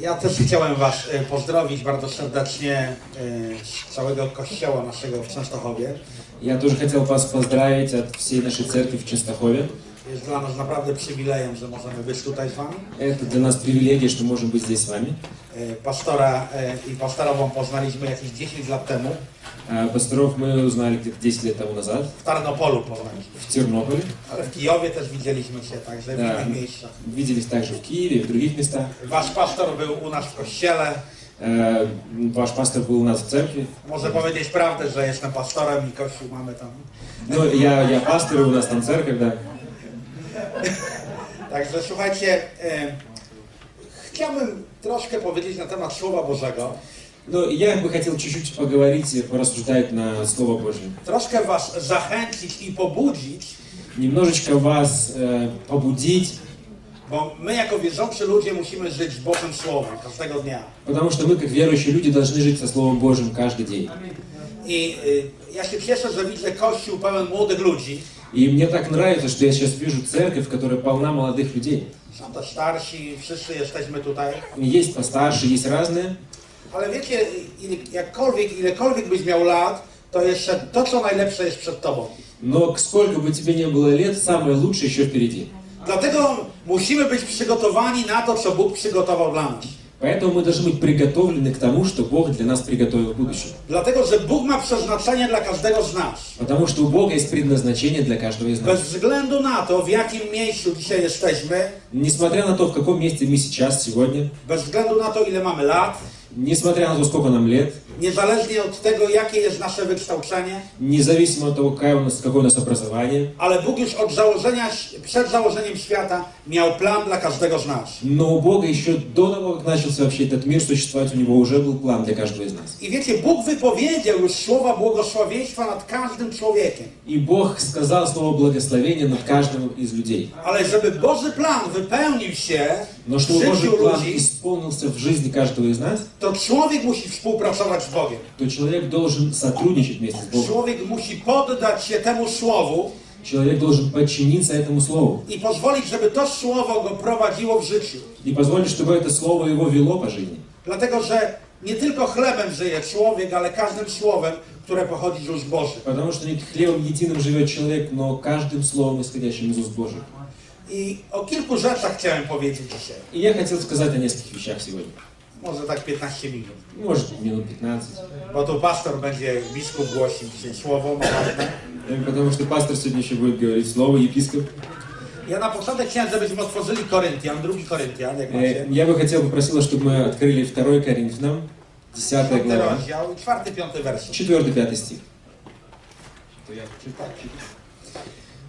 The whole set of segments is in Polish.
Ja też chciałem Was e, pozdrowić bardzo serdecznie e, z całego kościoła naszego w Częstochowie. Я тоже хотел вас поздравить от всей нашей церкви в Ченстахове. Jest dla nas naprawdę przywilejem, że możemy być tutaj z Wami. Это для нас привилегия, что можем быть здесь с вами. E, Pastora e, i pastorową poznaliśmy jakieś 10 lat temu. А Пасторов мы узнали где-то 10 лет тому назад W Tarnopolu poznaliśmy. в Тернополе. Ale w Kijowie też widzieliśmy się, także w Да, innych miejscach. виделись также в Киеве и в других местах. Wasz pastor był u nas w kościele. Э, Ваш пастор был у нас в церкви. Może powiedzieć prawdę, że jestem pastorem i kościół mamy tam. Ну, я, я пастор, и у нас там церковь, да. Także słuchajcie, e, chciałbym troszkę powiedzieć na temat Słowa Bożego. Но я бы хотел чуть-чуть поговорить и порассуждать на Слово Божье. Troszkę was zachęcić i pobudzić, Немножечко вас э, побудить, bo my jako wierzący ludzie musimy żyć Bożym Słowem każdego dnia. потому что мы, как верующие люди, должны жить со Словом Божьим каждый день. I y, ja się cieszę, że widzę kościół pełen młodych ludzi. И мне так нравится, что я сейчас вижу церковь, которая полна молодых людей. Są też starsi, wszyscy jesteśmy tutaj. Есть постарше, есть разные. Ale wiecie, ile- jakkolwiek, ilekolwiek byś miał lat, to jeszcze to, co najlepsze jest przed tobą. Но сколько бы тебе не было лет, самое лучшее еще впереди. Dlatego musimy być przygotowani na to, co Bóg przygotował dla nas. Поэтому мы должны быть приготовлены к тому, что Бог для нас приготовил в будущем. Dlatego, że Bóg ma przeznaczenie dla każdego z nas. Потому что у Бога есть предназначение для каждого из Bez нас. względu na to, w jakim miejscu dzisiaj jesteśmy, Несмотря на то, в каком месте мы сейчас, сегодня, bez względu na to, ile mamy lat, несмотря на то, сколько нам лет, niezależnie od tego, jakie jest nasze wykształcenie, независимо от того, какое у нас, какое у нас образование, ale Bóg już od założenia, przed założeniem świata miał plan dla każdego z nas. но у Бога еще до того, как начался вообще этот мир существовать, у Него уже был план для каждого из нас. I wiecie, Bóg wypowiedział już słowa błogosławieństwa nad każdym człowiekiem. И Бог сказал слово благословения над каждым из людей. Ale żeby Boży plan wypełnił się Но w чтобы Божий życiu план ludzi, исполнился в жизни каждого из нас, to człowiek musi współpracować z Bogiem. то человек должен сотрудничать вместе с Богом. Człowiek musi poddać się temu słowu Человек должен подчиниться этому слову i pozwolić, żeby to słowo go prowadziło w życiu. и позволить, чтобы это слово его вело по жизни. Dlatego, że nie tylko chlebem żyje człowiek, ale każdym słowem, które pochodzi z ust Bożych. Потому что не хлебом единым живет человек, но каждым словом, исходящим из уст Божьих. I o kilku rzeczach chciałem powiedzieć dzisiaj. И я хотел сказать о нескольких вещах сегодня. Może tak 15 minut. Может, минут 15. Bo tu pastor będzie, biskup głosił dzisiaj słowo Потому что пастор сегодня еще будет говорить слово, епископ. Ja na początek chciałem, żebyśmy otworzyli Koryntian, drugi Koryntian, jak macie. Я бы хотел попросила, чтобы мы открыли 2 Коринфянам, 10 Piąty глава, rozdział, czwarty, piąty werset. 4-5 стих.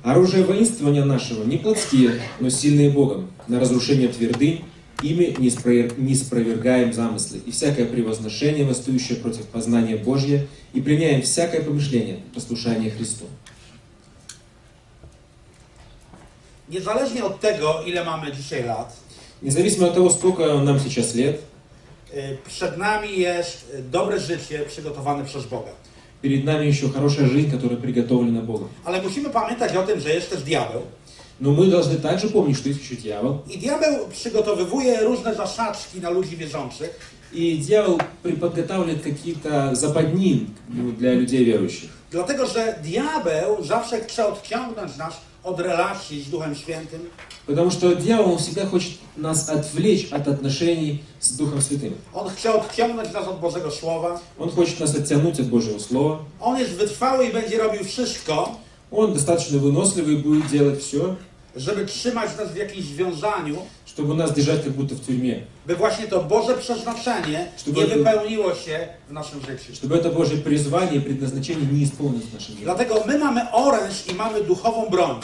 Оружие воинствования нашего не плотские, но сильные Богом, на разрушение твердынь, ими не спровер- не спровергаем замыслы, и всякое превозношение, восстающее против познания Божье, и пленяем всякое помышление, послушание Христу. Niezależnie od tego, ile mamy dzisiaj lat, Независимо от того, сколько нам сейчас лет, y, przed nami jest y, dobre życie przygotowane przez Boga. перед нами еще хорошая жизнь, которая приготовлена Богом. Ale musimy pamiętać o tym, że jest też diabeł. Но мы должны также помнить, что есть еще дьявол. I diabeł przygotowywuje różne zasadzki na ludzi wierzących, И дьявол при- подготавливает какие-то западни ну, для людей верующих. dlatego że diabeł zawsze chce odciągnąć nas od relacji z Duchem Świętym, Потому что дьявол он всегда хочет нас отвлечь от отношений с Духом Святым. on chce odciągnąć nas od Bożego Słowa, Он хочет нас оттянуть от Божьего Слова. on jest wytrwały i będzie robił wszystko, Он достаточно выносливый и будет делать все, żeby trzymać nas w jakimś związaniu, чтобы нас держать как будто в тюрьме. by właśnie to Boże przeznaczenie Żeby nie to- wypełniło się w naszym życiu. Чтобы это Божье призвание и предназначение не исполнилось в нашем жизни. Dlatego my mamy oręż i mamy duchową broń.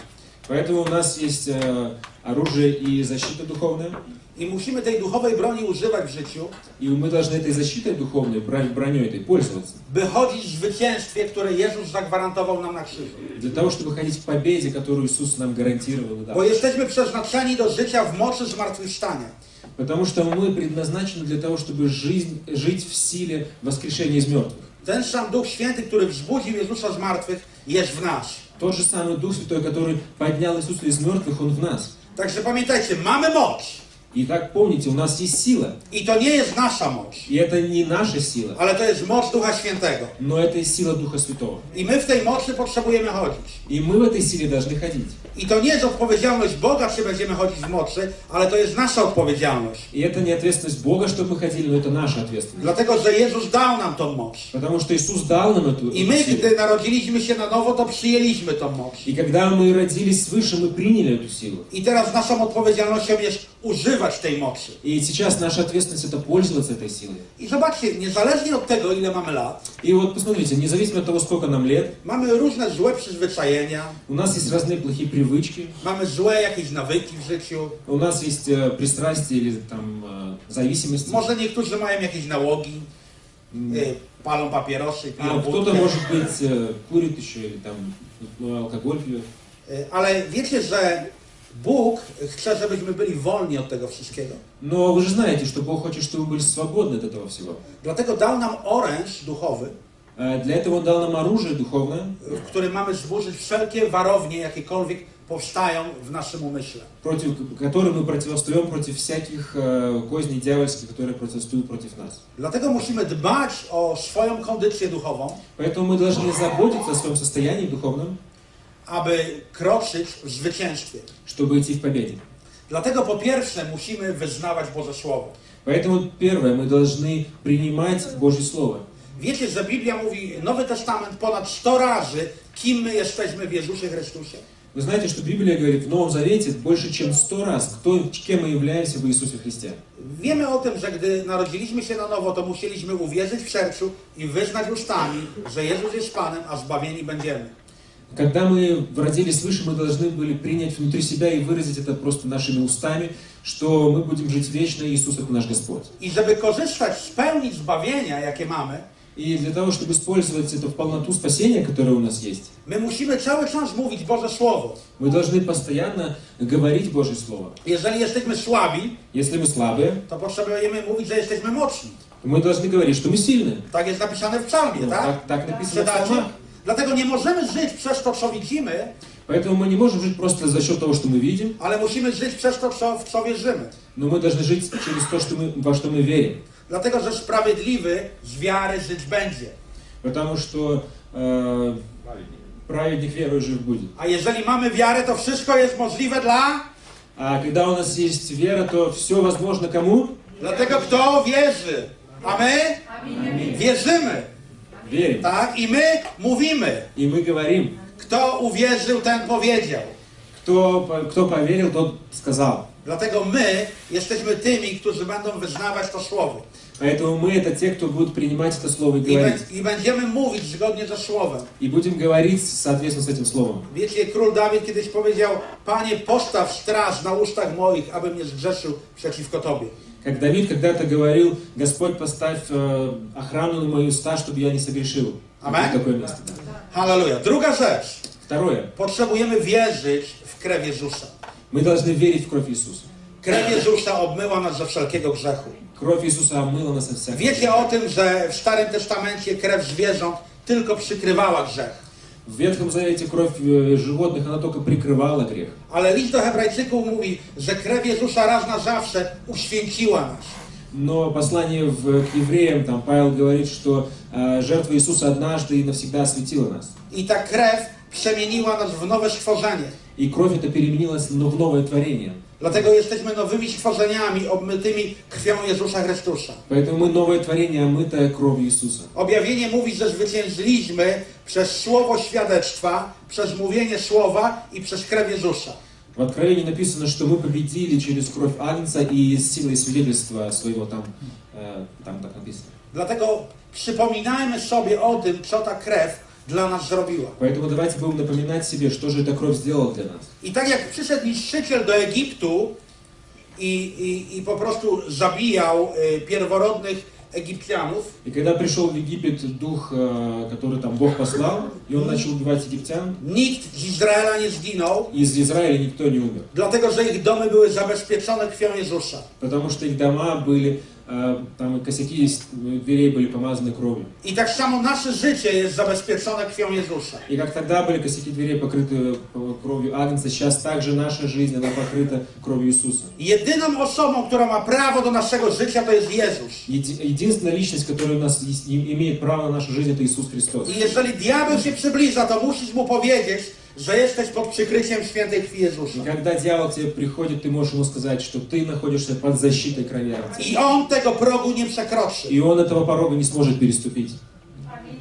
Поэтому у нас есть э, оружие и защита духовная. I musimy tej duchowej broni używać w życiu, И мы должны этой защитой духовной, бро- броней этой пользоваться. by chodzić w zwycięstwie, które Jezus zagwarantował nam na krzyżu. Для того, чтобы ходить в победе, которую Иисус нам гарантировал и дал. Bo jesteśmy przeznaczeni do życia w mocy zmartwychwstania. Потому что мы предназначены для того, чтобы жизнь, жить в силе воскрешения из мертвых. Ten sam Duch Święty, który wzbudził Jezusa z martwych, jest w nas. Тот же самый Дух Святой, который поднял Иисуса из мертвых, Он в нас. Także pamiętajcie, mamy moc. И так помните, у нас есть сила. I to nie jest nasza moc, И это не наша сила, ale to jest moc Ducha Świętego. но это сила Духа Святого. I my w tej mocy potrzebujemy chodzić. И мы в этой силе должны ходить. I to nie jest odpowiedzialność Boga, czy będziemy chodzić w mocy, ale to jest nasza odpowiedzialność. И это не ответственность Бога, чтобы мы ходили, но это наша ответственность. Dlatego, że Jezus dał nam tą moc. Потому что Иисус дал нам эту, I эту my, силу. gdy narodziliśmy się na nowo, to przyjęliśmy tą moc. И когда мы родились свыше, мы приняли эту силу. I teraz naszą odpowiedzialnością jest używać tej mocy. И сейчас наша ответственность это пользоваться этой силой. I zobaczcie, niezależnie od tego, ile mamy lat, И вот посмотрите, независимо от того, сколько нам лет, mamy różne złe przyzwyczajenia, у нас есть разные плохие привычки, mamy złe jakieś nawyki w życiu, у нас есть э, пристрастия или там э, зависимости. może niektórzy mają jakieś nałogi, y, palą papierosy, А piją кто-то, wódkę. может быть, э, курит еще или там ну, алкоголь пьет. Y, Ale wiecie, że Bóg chce, żebyśmy byli wolni od tego wszystkiego. Но вы же знаете, что Бог хочет, чтобы мы были свободны от этого всего. Dlatego dał nam oręż duchowy, Э, Для этого Он дал нам оружие духовное, w którym mamy zburzyć wszelkie warownie, jakiekolwiek powstają w naszym umyśle. против которой мы противостоим против всяких э, козней дьявольских, которые противостоят против нас. Dlatego musimy dbać o swoją kondycję duchową, Поэтому мы должны заботиться о своем состоянии духовном, aby kroczyć w zwycięstwie. чтобы идти в победе. Dlatego po pierwsze musimy wyznawać Boże Słowo. Поэтому первое, мы должны принимать Божье Слово. Wiecie, że Biblia mówi, Nowy Testament ponad 100 razy, kim my jesteśmy w Jezusie Chrystusie. Вы знаете, что Библия говорит в Новом Завете больше, чем сто раз, кто, кем мы являемся в Иисусе Христе. Wiemy o tym, że gdy narodziliśmy się na nowo, to musieliśmy uwierzyć w sercu i wyznać ustami, że Jezus jest Panem, a zbawieni będziemy. Когда мы родились свыше, мы должны были принять внутри себя и выразить это просто нашими устами, что мы будем жить вечно, и Иисус это наш Господь. I żeby korzystać z pełni zbawienia, jakie mamy, И для того, чтобы использовать это в полноту спасения, которое у нас есть, my musimy cały czas mówić Boże Słowo. мы должны постоянно говорить Божье Слово. Jeżeli jesteśmy słabi, Если мы слабые, to potrzebujemy mówić, że jesteśmy mocni. то мы должны говорить, что мы сильны. Jest napisane w psalmie, Ну, tak? так, так написано в Czytacie? псалмах. Dlatego nie możemy żyć przez to, co widzimy, Поэтому мы не можем жить просто за счет того, что мы видим, ale musimy żyć przez to, co, w co wierzymy. но мы должны жить через то, что мы, во что мы верим. Dlatego, że sprawiedliwy z wiary żyć będzie. Потому что э, праведник верою жив будет. A jeżeli mamy wiarę, to wszystko jest możliwe dla... А когда у нас есть вера, то все возможно кому? Dlatego kto wierzy. A my wierzymy, Верим. tak? I my mówimy. И мы говорим. Kto uwierzył, ten powiedział. Кто, по- кто поверил, тот сказал. Dlatego my jesteśmy tymi, którzy będą wyznawać to słowo. Поэтому мы это те, кто будут принимать это слово и I, говорить. be- I będziemy mówić zgodnie ze słowem. И будем говорить соответственно с этим словом. Wiecie, król Dawid kiedyś powiedział, Panie, postaw straż na ustach moich, abym nie zgrzeszył przeciwko Tobie. Как Давид когда-то говорил, Господь, поставь э, охрану на мои уста, чтобы я не согрешил. Амен. Вот такое место. да. Halleluja. Druga rzecz. Wторое. Potrzebujemy wierzyć w krew Jezusa. Мы должны верить в кровь Иисуса. Krew Jezusa obmyła nas ze wszelkiego grzechu. Кровь Иисуса омыла нас от всякого. Wiecie o tym, że w Starym Testamencie krew zwierząt tylko przykrywała grzech. В Ветхом Завете кровь э, животных, она только прикрывала грех. Ale list do Hebrajczyków mówi, że krew Jezusa raz na zawsze uświęciła nas. Но послание в, к евреям, там Павел говорит, что э, жертва Иисуса однажды и навсегда осветила нас. I ta krew przemieniła nas w nowe stworzenie. И кровь это переменилась в новое творение. Dlatego jesteśmy nowymi stworzeniami obmytymi krwią Jezusa Chrystusa. Поэтому мы новое творение, омытое кровью Иисуса. Objawienie mówi, że zwyciężyliśmy przez słowo świadectwa, przez mówienie słowa i przez krew Jezusa. В Откровении написано, что мы победили через кровь Агнца и силой свидетельства своего там, э, там так написано. Dlatego przypominajmy sobie o tym, co ta krew dla nas zrobiła. Поэтому давайте будем напоминать себе, что же эта кровь сделала для нас. I tak jak przyszedł niszczyciel do Egiptu i, i, i po prostu zabijał y, pierworodnych Egipcjanów, И когда пришел в Египет дух, э, который там Бог послал, и он начал убивать египтян, nikt z Izraela nie zginął, из Израиля никто не умер. dlatego że ich domy były zabezpieczone krwią Jezusa. Потому что их дома были э, там и косяки из дверей были помазаны кровью. I tak samo nasze życie jest zabezpieczone krwią Jezusa. И как тогда были косяки дверей покрыты э, кровью Агнца, сейчас также наша жизнь, она покрыта кровью Иисуса. Jedyną osobą, która ma prawo do naszego życia, to jest Jezus. Еди- Единственная личность, которая у нас есть- и- имеет право на нашу жизнь, это Иисус Христос. I jeżeli diabeł się przybliża, to musisz mu powiedzieć, że jesteś pod przykryciem świętej krwi Jezusa. И когда дьявол к тебе приходит, ты можешь ему сказать, что ты находишься под защитой крови Агнца. I on tego progu nie przekroczy. И он этого порога не сможет переступить.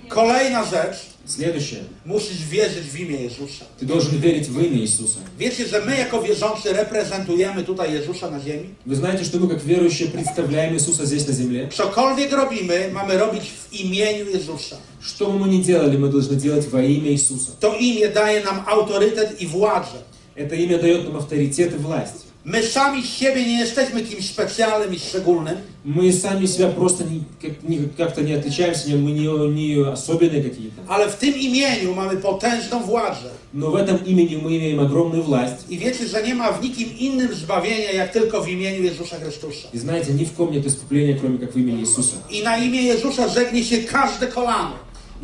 Kolejna rzecz, Следующее. musisz wierzyć w imię Jezusa. Ты должен верить в имя Иисуса. Wiecie, że my jako wierzący reprezentujemy tutaj Jezusa na ziemi? Вы знаете, что мы как верующие представляем Иисуса здесь на земле? Cokolwiek robimy, mamy robić w imieniu Jezusa. Что бы мы ни делали, мы должны делать во имя Иисуса. To imię daje nam autorytet i władzę. Это имя дает нам авторитет и власть. My sami z siebie nie jesteśmy kimś specjalnym i szczególnym, Мы сами себя просто не, как, не- как-то не отличаемся, не- мы не, не особенные какие-то. ale w tym imieniu mamy potężną władzę. Но в этом имени мы имеем огромную власть. I wiecie, że nie ma w nikim innym zbawienia, jak tylko w imieniu Jezusa Chrystusa. И знаете, ни в ком нет искупления, кроме как в имени Иисуса. I na imię Jezusa żegnie się każde kolano.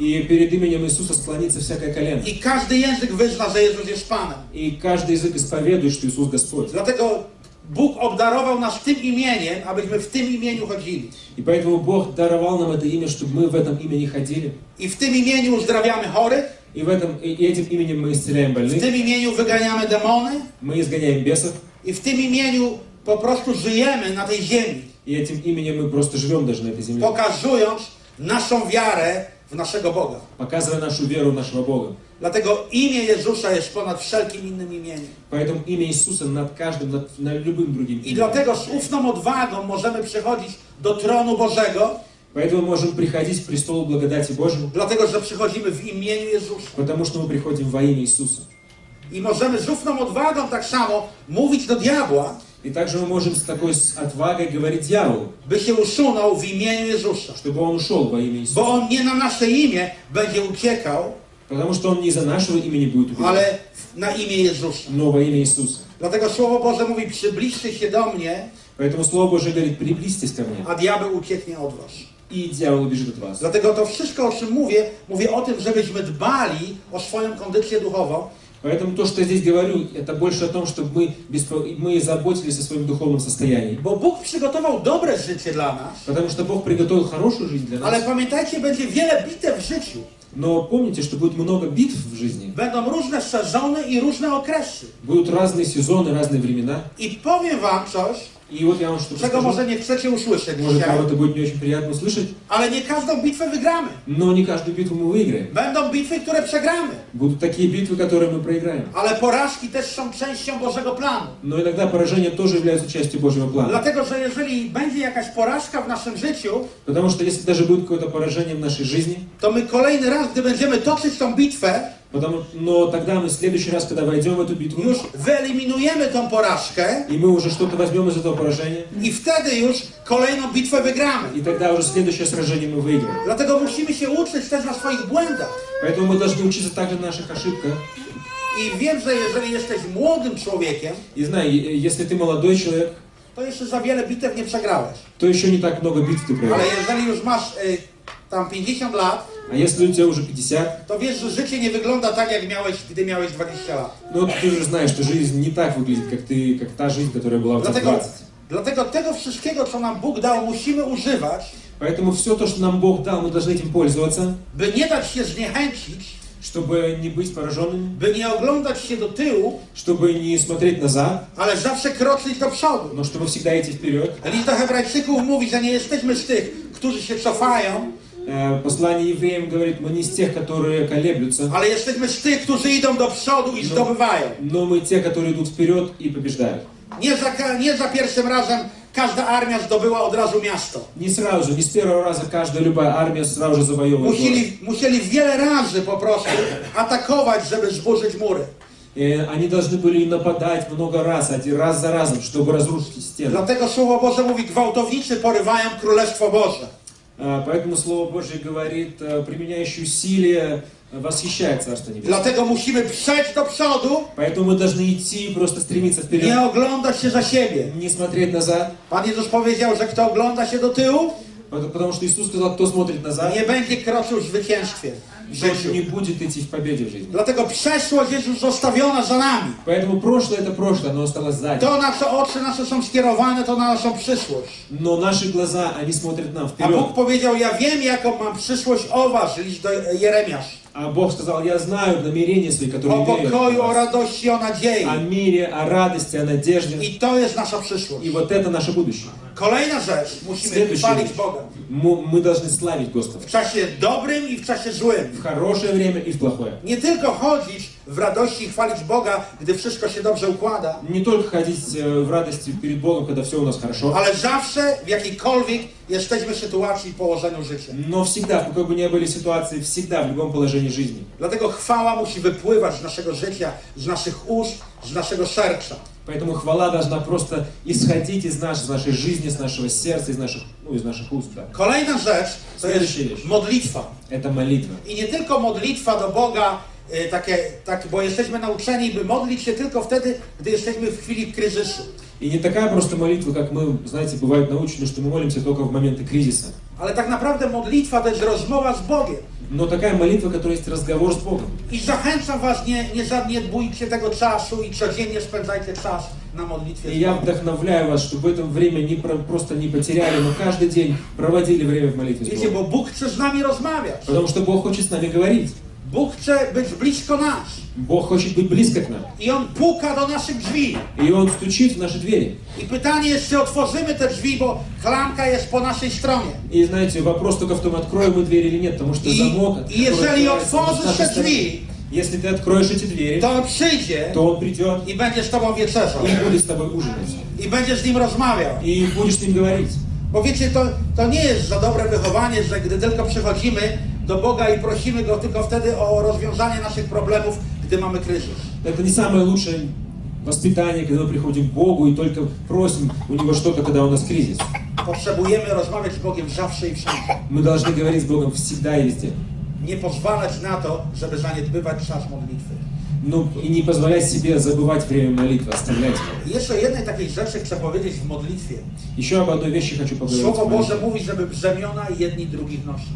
И перед именем Иисуса склонится всякое колено. I każdy język wyzna, że Jezus jest Panem. И каждый язык исповедует, что Иисус Господь. Dlatego Bóg obdarował nas tym imieniem, abyśmy w tym imieniu chodzili. И поэтому Бог даровал нам это имя, чтобы мы в этом имени ходили. I w tym imieniu uzdrawiamy chorych, И, в этом, и этим именем мы исцеляем w больных, tym imieniu wyganiamy demony мы изгоняем бесов, i w tym imieniu po prostu żyjemy na tej ziemi, и этим именем мы просто живем даже на этой земле, pokazując naszą wiarę w naszego Boga. показывая нашу веру в нашего Бога. Dlatego imię Jezusa jest ponad wszelkim innym imieniem. Поэтому имя Иисуса над каждым, над, над любым другим I именем. dlatego z ufną odwagą możemy przychodzić do tronu Bożego, Поэтому мы можем приходить к престолу благодати Божьему, dlatego że przychodzimy w imieniu Jezusa. потому что мы приходим во имя Иисуса. I możemy z ufną odwagą tak samo mówić do diabła, И также мы можем с такой с отвагой говорить дьяволу, by się usunął w imieniu Jezusa. чтобы он ушел во имя Иисуса. Bo on nie na nasze imię będzie uciekał, Потому что он не за нашего имени будет убивать, ale na imię Jezusa. но во имя Иисуса. Dlatego Słowo Boże mówi, przybliżcie się do mnie, Поэтому Слово Божие говорит, приблизьтесь ко мне, a diabeł ucieknie od was. и дьявол убежит от вас. Dlatego to wszystko, o czym mówię, mówię o tym, żebyśmy dbali o swoją kondycję duchową, Поэтому то, что я здесь говорю, это больше о том, чтобы мы, беспо- мы заботились о своем духовном состоянии. bo Bóg przygotował dobre życie dla nas, Потому что Бог приготовил хорошую жизнь для ale нас. pamiętajcie, będzie wiele bitew w życiu. Но помните, что будет много битв в жизни. Będą różne sezony i różne okresy. Будут разные сезоны, разные времена. I powiem wam coś, И вот я вам что-то czego скажу. może nie chcecie usłyszeć Может, dzisiaj, кому-то будет не очень приятно услышать, ale nie każdą bitwę wygramy. но не каждую битву мы выиграем. Będą bitwy, które przegramy, Будут такие битвы, которые мы проиграем. ale porażki też są częścią Bożego planu. Но иногда поражения тоже являются частью Божьего плана. Dlatego, że jeżeli będzie jakaś porażka w naszym życiu, Потому что если даже будет какое-то поражение в нашей жизни, to my kolejny raz, gdy będziemy toczyć tą bitwę, потому, но тогда мы в следующий раз, когда войдем в эту битву, już wyeliminujemy tą porażkę и мы уже что-то возьмем из этого поражения, i wtedy już kolejną bitwę wygramy. и тогда уже следующее сражение мы выиграем. Dlatego musimy się uczyć też na swoich błędach. Поэтому мы должны учиться также на наших ошибках. I wiem, że jeżeli jesteś młodym człowiekiem, И знай, е- если ты молодой человек, to jeszcze za wiele bitew nie przegrałeś. то еще не так много битв ты Ale проиграл. jeżeli już masz y, tam 50 lat, А если у тебя уже 50, to wiesz, że życie nie wygląda tak, jak miałeś, gdy miałeś 20 lat. ну ты же знаешь, что жизнь не так выглядит, как ты, как та жизнь, которая была у тебя в Dlatego, 20. dlatego tego wszystkiego, co nam Bóg dał, musimy używać, Поэтому все то, что нам Бог дал, мы должны этим пользоваться, by nie dać się zniechęcić, чтобы не быть пораженными, by nie oglądać się do tyłu, чтобы не смотреть назад, ale zawsze kroczyć do przodu. но чтобы всегда идти вперед. List do Hebrajczyków mówi, że nie jesteśmy z tych, którzy się cofają, Э, Послание евреям говорит, мы не из тех, которые колеблются, ale jesteśmy z tych, którzy idą do przodu i zdobywają. но мы те, которые идут wперед и побеждают. Nie za, ka- nie za pierwszym razem każda armia zdobyła od razu miasto. Не сразу, не с первого раза каждая любая армия сразу же завоевывает. Musieli, musieli wiele razy po prostu atakować, żeby zburzyć mury. Э, Они должны были нападать много раз, один раз за разом, чтобы разрушить стены. Dlatego Słowo Boże mówi, gwałtownicy porywają Królestwo Boże. А, Поэтому Слово Божье говорит, э, применяющий усилия восхищает Царство Небесное. Dlatego musimy przejść do przodu, Поэтому мы должны идти и просто стремиться nie вперед, oglądać się za siebie. не смотреть назад. Pan Jezus powiedział, że kto ogląda się do tyłu, Потому потому что Иисус сказал, кто смотрит назад, nie będzie kroczył w zwycięstwie w życiu. тот не будет идти в победе в жизни. Dlatego przeszłość jest już zostawiona za nami. Поэтому прошлое это прошлое, оно осталось сзади. To, na co oczy nasze są skierowane, to na naszą przyszłość. Но наши глаза, они смотрят нам A вперед. Bóg powiedział, ja wiem, jaką mam przyszłość o was, list do Jeremiasz. А Бог сказал, я знаю намерения свои, которые O имею pokoju, o о вас. radości, o nadziei. о мире, о радости, о надежде. I to jest nasza przyszłość. И вот это наше будущее. Kolejna rzecz, musimy Следующая chwalić вещь. Boga. Мы, мы должны славить Господа. W czasie dobrym i w czasie złym. В хорошее время и в плохое. Nie tylko chodzić w radości i chwalić Boga, gdy wszystko się dobrze układa, Не только ходить э, в радости перед Богом, когда все у нас хорошо, ale zawsze w jakiejkolwiek jesteśmy sytuacji i położeniu życia. но всегда, в какой бы ни были ситуации, всегда, в любом положении жизни. Dlatego chwała musi wypływać z naszego życia, z naszych ust, z naszego serca. Поэтому хвала должна просто исходить из, наш, из нашей жизни, из нашего сердца, из наших, ну, из наших уст. Да. Kolejna rzecz to jest Следующая вещь. modlitwa. Это молитва. I nie tylko modlitwa do Boga, y, takie, tak, bo jesteśmy nauczeni, by modlić się tylko wtedy, gdy jesteśmy w chwili kryzysu. И не такая просто молитва, как мы, знаете, бывает научены, что мы молимся только в моменты кризиса. Ale tak naprawdę modlitwa to jest rozmowa z Bogiem. Но такая молитва, которая есть разговор с Богом. I zachęcam Was, nie, nie zaniedbujcie tego czasu i codziennie spędzajcie czas na modlitwie И я вдохновляю вас, чтобы в это время не про- просто не потеряли, но каждый день проводили время в молитве с Wiecie, Богом. bo Bóg chce z nami rozmawiać. Потому что Бог хочет с нами говорить. Bóg chce być blisko nas. Бог хочет быть близко к нам. I On puka do naszych drzwi. И Он стучит в наши двери. I pytanie jest, czy otworzymy te drzwi, bo klamka jest po naszej stronie. И знаете, вопрос только в том, откроем мы дверь или нет, потому что И- замок, и который если открывается отворишь с нашей te стороны, drzwi, если ты откроешь эти двери, to On przyjdzie то Он придет i będzie z Tobą wieczerzał. и будет с тобой ужинать. I będzie z Nim rozmawiał. И будешь с ним говорить. Bo wiecie, to, to nie jest za dobre wychowanie, że gdy tylko przychodzimy do Boga i prosimy Go tylko wtedy o rozwiązanie naszych problemów, gdy mamy kryzys. Это не самое лучшее воспитание, когда мы приходим к Богу и только просим у Него что-то, когда у нас кризис. Potrzebujemy rozmawiać z Bogiem zawsze i wszędzie. Мы должны говорить с Богом всегда и везде. Nie pozwalać na to, żeby zaniedbywać czas modlitwy. Ну и не позволять себе забывать время молитвы, оставлять его. I jeszcze o jednej takiej rzeczy chcę powiedzieć w modlitwie. Еще об одной вещи хочу поговорить. в Słowo молитве. Boże mówi, żeby brzemiona jedni drugich nosić.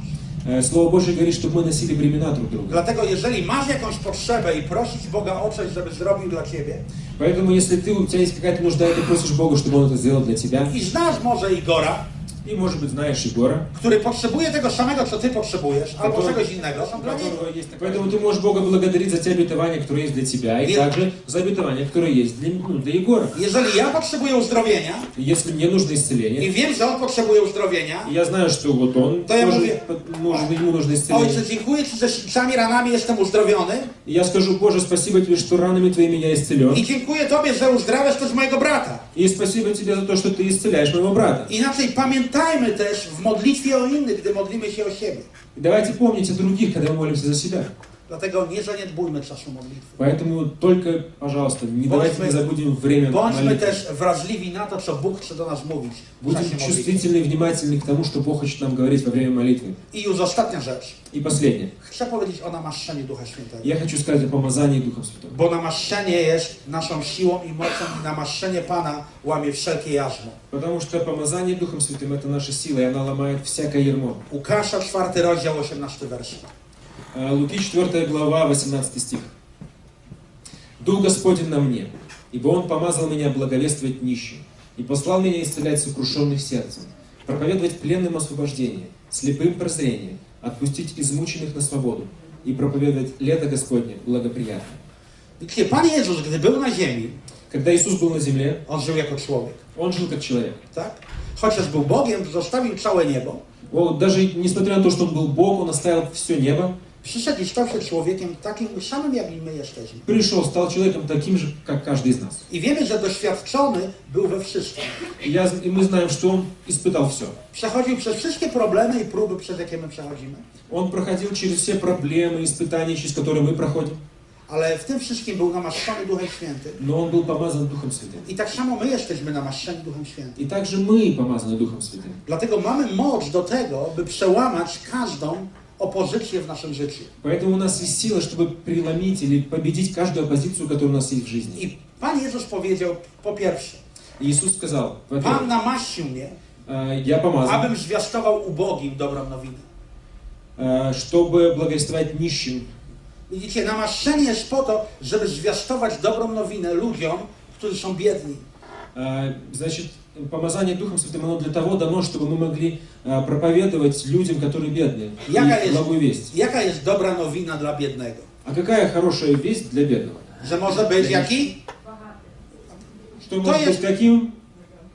Э, Слово Божье говорит, чтобы мы носили бремена друг друга. Dlatego jeżeli masz jakąś potrzebę i prosić Boga o coś, żeby zrobił dla Ciebie Поэтому, если ты, у тебя есть какая-то нужда, и ты просишь Бога, чтобы Он это сделал для тебя, i znasz może Igora, и, может быть, знаешь Егора, który potrzebuje tego samego, co Ty potrzebujesz, albo Который- czegoś innego, są у dla niego. которого есть такое. Поэтому ты можешь Бога благодарить за те обетования, которые есть для тебя, и Нет. также за обетования, которые есть для, ну, для Егора. Jeżeli ja potrzebuję uzdrowienia И Если мне нужно i исцеление, wiem, że on potrzebuje uzdrowienia, и я знаю, что вот он Да я тоже mówię- под- нужен, ему нужно исцеление. Ojcze, dziękuję Ci, że szpicami, ranami jestem uzdrowiony И я скажу, Боже, спасибо Тебе, что ранами Твоими я исцелен. i dziękuję Tobie, że uzdrawiasz też mojego brata. И спасибо Тебе за то, что Ты исцеляешь моего брата. Inaczej pamiętajmy też w modlitwie o innych, gdy modlimy się o siebie. И давайте помнить о других, когда мы молимся за себя. Dlatego nie zaniedbujmy czasu modlitwy. Поэтому только, пожалуйста, не давайте Бądźmy- не забудем время Bądźmy молитвы. też wrażliwi na to, co Bóg chce do nas mówić w Будем czasie modlitwy. чувствительны и внимательны к тому, что Бог хочет нам говорить во время молитвы. I już ostatnia rzecz. И последнее. Chcę powiedzieć o namaszczeniu Ducha Świętego. Я хочу сказать о помазании Духом Святым. Bo namaszczenie jest naszą siłą i mocą i namaszczenie Pana łamie wszelkie jarzmo. Потому что помазание Духом Святым – это наша сила, и она ломает всякое ермо. Łukasza, czwarty rozdział, 18 werset. А, Луки 4 глава, 18 стих. «Дух Господень на мне, ибо Он помазал меня благовествовать нищим, и послал меня исцелять сокрушенных сердцем, проповедовать пленным освобождение, слепым прозрение, отпустить измученных на свободу и проповедовать лето Господне благоприятное». Widzicie, Pan Jezus, gdy był na ziemi, Когда Иисус был на земле, On żył jako człowiek, Он жил как человек. tak? Chociaż był Bogiem, zostawił całe niebo, Он, даже несмотря на то, что Он был Бог, Он оставил все небо, przyszedł i stał się człowiekiem takim samym, jak i my jesteśmy. пришел, стал человеком таким же, как каждый из нас. I wiemy, że doświadczony był we wszystkim. И, я, и мы знаем, что Он испытал все. Przechodził przez wszystkie problemy i próby, przez jakie my przechodzimy. Он проходил через все проблемы, испытания, через которые мы проходим, Ale w tym wszystkim był namaszczony Duchem Świętym. но Он был помазан Духом Святым. I tak samo my jesteśmy namaszczeni Duchem Świętym. И также мы помазаны Духом Святым. Dlatego mamy moc do tego, by przełamać każdą opozycję w naszym życiu. Поэтому у нас есть сила, чтобы преломить или победить каждую оппозицию, которая у нас есть в жизни. I Pan Jezus powiedział po pierwsze, И Иисус сказал, Pan во-первых, namaścił mnie, э, я помазан, abym zwiastował ubogim dobrą nowinę. э, чтобы благовествовать нищим. Widzicie, namaszczenie jest po to, żeby zwiastować dobrą nowinę ludziom, którzy są biedni. Э, Значит, помазание Духом Святым, оно для того дано, чтобы мы могли э, проповедовать людям, которые бедные, Яка и есть- благую весть. Jaka jest dobra nowina dla biednego? А какая хорошая весть для бедного? Że może być jaki? Что может есть- быть каким?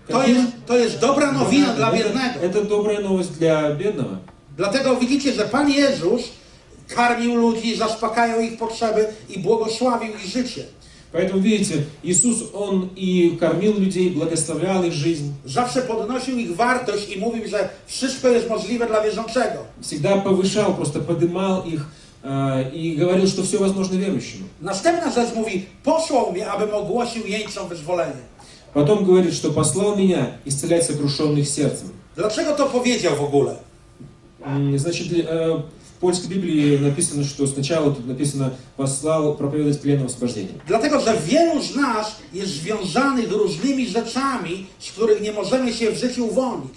To jest, to jest dobra nowina dla это, biednego. это добрая новость для бедного. Dlatego widzicie, że Pan Jezus karmił ludzi, zaspokajał ich potrzeby i błogosławił ich życie. Поэтому, видите, Иисус, Он и кормил людей, благословлял их жизнь, Zawsze podnosił ich wartość i mówił, że wszystko jest możliwe dla wierzącego. всегда повышал, просто подымал их э, и говорил, что все возможно верующему. Następna rzecz mówi, posłał mnie, abym ogłosił jeńcom wyzwolenie. Потом говорит, что послал меня исцелять сокрушенных сердцем. Dlaczego to powiedział w ogóle? Значит, в польской Библии написано, что сначала тут написано «послал проповедовать пленным освобождение». Dlatego, że wielu z nas jest związanych różnymi rzeczami, z których nie możemy się w życiu uwolnić.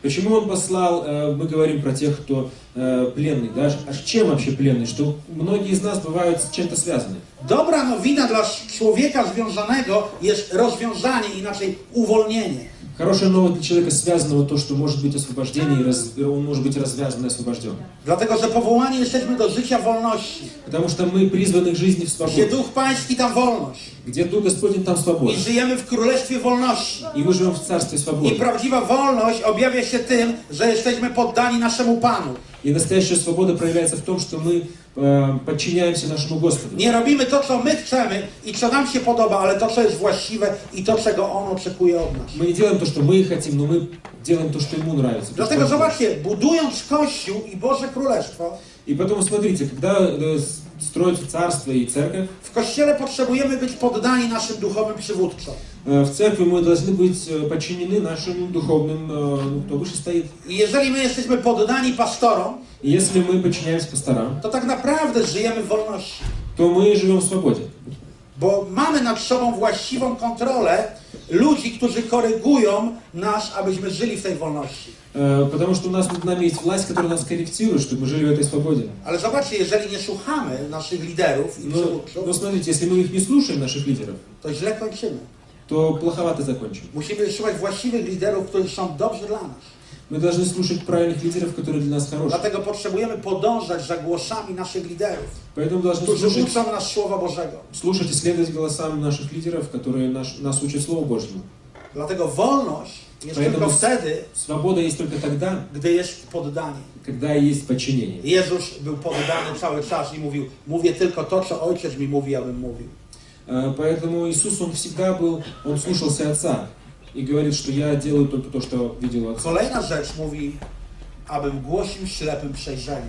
Почему он послал, э, мы говорим про тех, кто э, пленный, да? А с чем вообще пленный? Что многие из нас бывают с чем-то связаны. Dobra nowina dla człowieka związanego jest rozwiązanie, inaczej uwolnienie. Хорошая новость для человека связанного то, что может быть освобождение, и раз- он может быть развязан и освобожден. Dlatego, że powołani jesteśmy do życia wolności. Потому что мы призваны к жизни в Gdzie свободе. Duch Pański, tam wolność. Где Дух Господень, там свобода. I żyjemy w królestwie wolności. И мы живем в Царстве I свободы. prawdziwa wolność objawia się tym, że jesteśmy poddani naszemu Panu. И настоящая свобода проявляется в том, что мы э, подчиняемся нашему Господу. Nie robimy to, co my chcemy i co nam się podoba, ale to, co jest właściwe i to, czego On oczekuje od nas. Мы не делаем то, что мы хотим, но мы делаем то, что Ему нравится. то, что Dlatego Он хочет. zobaczcie, budując Kościół i Boże Królestwo, И потом смотрите, когда э, с- строится царство и церковь, w Kościele potrzebujemy być poddani naszym duchowym przywódcom. э, в церкви мы должны быть э, подчинены нашим духовным, э, ну, кто выше стоит. I jeżeli my jesteśmy poddani pastorom, И если мы подчиняемся пасторам, to tak naprawdę żyjemy w wolności. то мы живем в свободе. Bo mamy nad sobą właściwą kontrolę ludzi, którzy korygują nas, abyśmy żyli w tej wolności. Э, Потому что у нас над нами есть власть, которая нас корректирует, чтобы мы жили в этой свободе. Ale zobaczcie, jeżeli nie słuchamy naszych liderów i Но, przywódców, но смотрите, если мы их не слушаем, наших лидеров, to źle kończymy. то плоховато закончим. Musimy słuchać właściwych liderów, którzy są dobrzy dla nas. Мы должны слушать правильных лидеров, которые для нас хорошие. Dlatego potrzebujemy podążać za głosami naszych liderów, Поэтому должны którzy слушать, uczą nas Słowa Bożego. слушать и следовать голосам наших лидеров, которые наш, нас учат Слову Божьему. Dlatego wolność jest Поэтому tylko с- wtedy, Свобода есть только тогда, gdy jest poddanie. когда есть подчинение. Jezus był poddany cały czas i mówił, mówię tylko to, co Ojciec mi mówi, abym mówił. Э, Поэтому Иисус, Он всегда был, Он слушался Отца И говорит, что я делаю только то, что видел Отца. Kolejna rzecz mówi, abym głosił ślepym przejrzenie.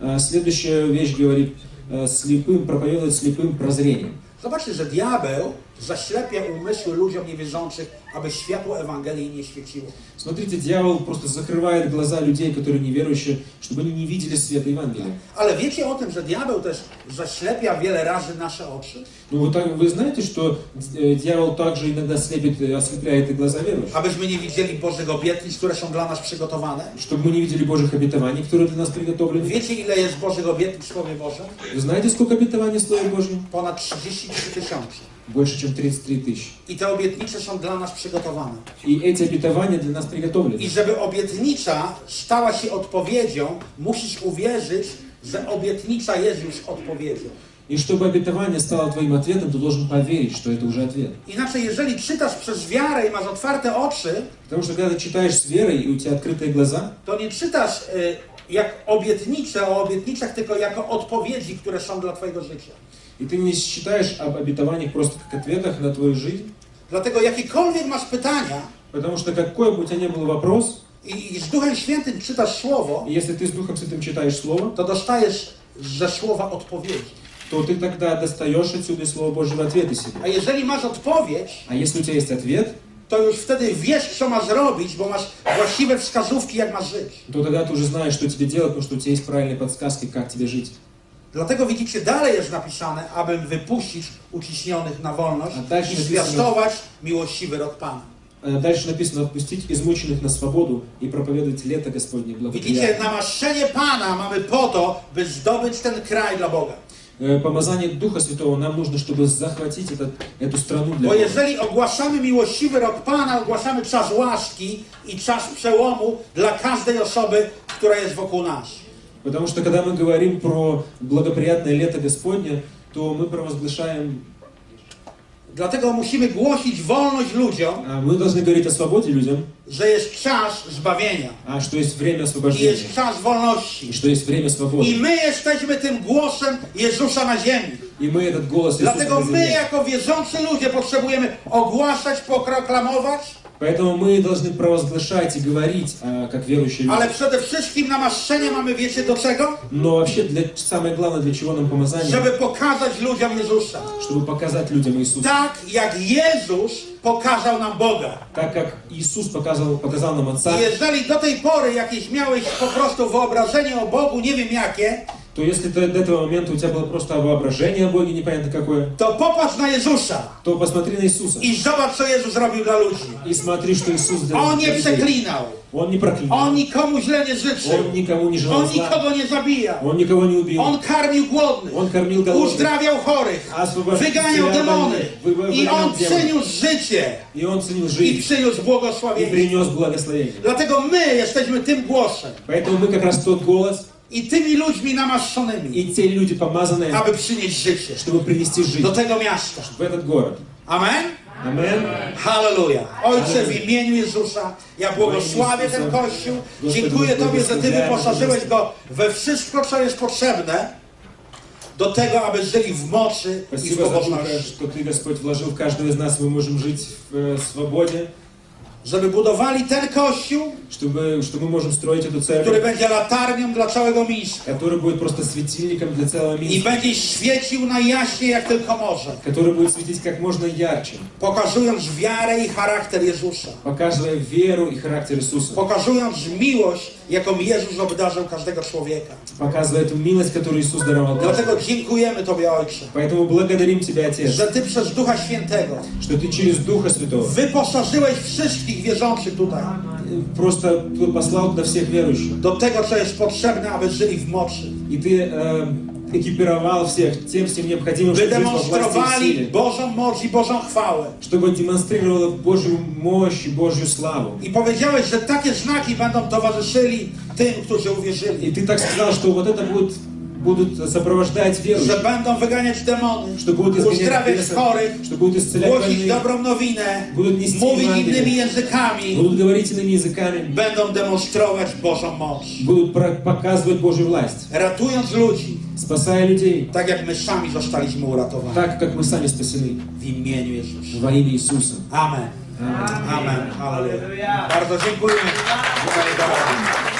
Э, Следующая вещь говорит, э, слепым, проповедовать слепым прозрением. Zobaczcie, że diabeł zaślepia umysły ludziom niewierzących, aby światło Ewangelii nie świeciło. Смотрите, дьявол просто закрывает глаза людей, которые неверующие, чтобы они не видели света Евангелия. Ale wiecie o tym, że diabeł też zaślepia wiele razy nasze oczy? Ну, вы, так, вы знаете, что э, дьявол также иногда слепит, э, ослепляет и глаза верующих, Abyśmy nie widzieli Bożych obietnic, które są dla nas przygotowane? чтобы мы не видели Божьих обетований, которые для нас приготовлены. Wiecie, ile jest Bożych obietnic w Słowie Bożym? Вы знаете, сколько обетований в Слове Божьем? Ponad 33 tysiące. Больше, чем 33 тысячи. I te obietnice są dla nas przygotowane. И эти обетования для нас I приготовлены. żeby obietnica stała się odpowiedzią, musisz uwierzyć, że obietnica jest już odpowiedzią. И чтобы обетование стало твоим ответом, ты должен поверить, что это уже ответ. Inaczej, jeżeli czytasz przez wiarę i masz otwarte oczy, Потому что когда ты читаешь с верой, и у тебя открытые глаза, to nie czytasz y, jak obietnice o obietnicach, tylko jako odpowiedzi, które są dla Twojego życia. И ты не считаешь об обетованиях просто как ответах на твою жизнь, Dlatego jakiekolwiek masz pytania потому что какой бы у тебя ни был вопрос, i, i z Duchem Świętym czytasz Słowo, и если ты с Духом Святым читаешь Слово, to dostajesz ze Słowa odpowiedzi. то ты тогда достаешь отсюда из Слова Божьего ответ из себя. A jeżeli masz odpowiedź, А если у тебя есть ответ, to już wtedy wiesz, co masz robić, bo masz właściwe wskazówki, jak masz żyć. то тогда ты уже знаешь, что тебе делать, потому что у тебя есть правильные подсказки, как тебе жить. Dlatego widzicie, dalej jest napisane, aby wypuścić uciśnionych na wolność A dalej i napisane- zwiastować miłościwy rok Pana. А Дальше написано «отпустить измученных на свободу и проповедовать лето Господне Widzicie, благоприятное». namaszczenie Pana mamy po to, by zdobyć ten kraj dla Boga. Э, Помазание Духа Святого нам нужно, чтобы захватить этот, эту страну для Bo Бога. jeżeli ogłaszamy miłościwy rok Pana, ogłaszamy czas łaski i czas przełomu dla każdej osoby, która jest wokół nas. Потому что когда мы говорим про благоприятное лето Господне, то мы провозглашаем, Dlatego musimy głosić wolność ludziom, а мы должны говорить о свободе людям, że jest czas zbawienia а что есть время i освобождения, jest czas wolności. и что есть время I свободы. my jesteśmy tym głosem Jezusa na ziemi. И мы этот голос Иисуса Dlatego на my земле. jako wierzący ludzie potrzebujemy ogłaszać, proklamować, Поэтому мы должны провозглашать и говорить, а, как верующие ale люди. przede wszystkim namaszczenie mamy, wiecie do czego? Но вообще для, самое главное, для чего нам помазание, Żeby pokazać ludziom Jezusa. чтобы показать людям Иисуса. Tak jak Jezus pokazał nam Boga. Так как Иисус показал, показал нам Отца, jeżeli do tej pory jakieś miałeś po prostu wyobrażenie o Bogu, nie wiem jakie, то если ты до этого момента у тебя было просто воображение о Боге, непонятно какое, to popatrz na Jezusa то посмотри на Иисуса i zobacz, co Jezus zrobił dla ludzi. и смотри, что Иисус сделал. On для nie людей. przeklinał, Он не проклинал. on nikomu źle nie życzył, Он никому не желал on зла. nikogo nie zabijał, Он никого не убил. on karmił głodnych, Он кормил голодных. uzdrawiał chorych, Освобождал wyganiał demony wy- wy- i on wyganiał demony. przyniósł życie И он ценил i жизнь. przyniósł И błogosławienie. принес благословение. Dlatego my jesteśmy tym głosem Поэтому мы как раз тот голос i tymi ludźmi namaszczonymi, и те люди помазанные, aby przynieść życie чтобы принести жизнь do tego miasta. в этот город. Amen? Amen. Halleluja. Ojcze, w imieniu Jezusa, ja błogosławię ten Kościół. Dziękuję Tobie, że Ty wyposażyłeś go we wszystko, co jest potrzebne do tego, aby żyli w mocy i w Спасибо за то, pobożności. что Ты, Господь, вложил в каждого из нас, мы можем жить в э, свободе, Żeby budowali ten Kościół, чтобы, что мы можем строить эту który церковь, będzie latarnią dla całego miasta который будет просто светильником для целого i мира, będzie świecił najjaśniej jak tylko może, который будет светить как можно ярче, pokazując wiarę i charakter Jezusa, показывая веру и характер Иисуса, pokazując miłość, jaką Jezus obdarzył każdego człowieka. показывая эту милость, которую Иисус даровал каждому. Dlatego dziękujemy Tobie, Ojcze, Поэтому благодарим Тебя, Отец, że Ty przez Ducha Świętego что Ты через Духа Святого wyposażyłeś wszystkich wierzących tutaj просто послал на всех верующих. do tego, co jest potrzebne, aby żyli w mocy. И Ты э, экипировал всех тем всем необходимым, By чтобы жить во власти и demonstrowali силе, Bożą moc i Bożą chwałę. чтобы демонстрировала Божью мощь и Божью славу. I powiedziałeś, że takie znaki będą towarzyszyli tym, którzy И uwierzyli. ты так сказал, что вот это будет, будут сопровождать Że верующих, będą wyganiać demony, что будут изгонять uzdrawiać бесов, chorych, что будут исцелять głosić больных, dobrą nowinę, будут нести mówić Евангелие, innymi językami, будут говорить иными языками, będą demonstrować Bożą moc. будут про- показывать Божью власть, Ratując ludzi, спасая людей, tak jak my sami zostaliśmy uratowani. так как мы сами спасены W imieniu Jezusa. во имя Иисуса. Amen. Amen. Amen. Halleluja. Bardzo dziękujemy. Panie Bogu.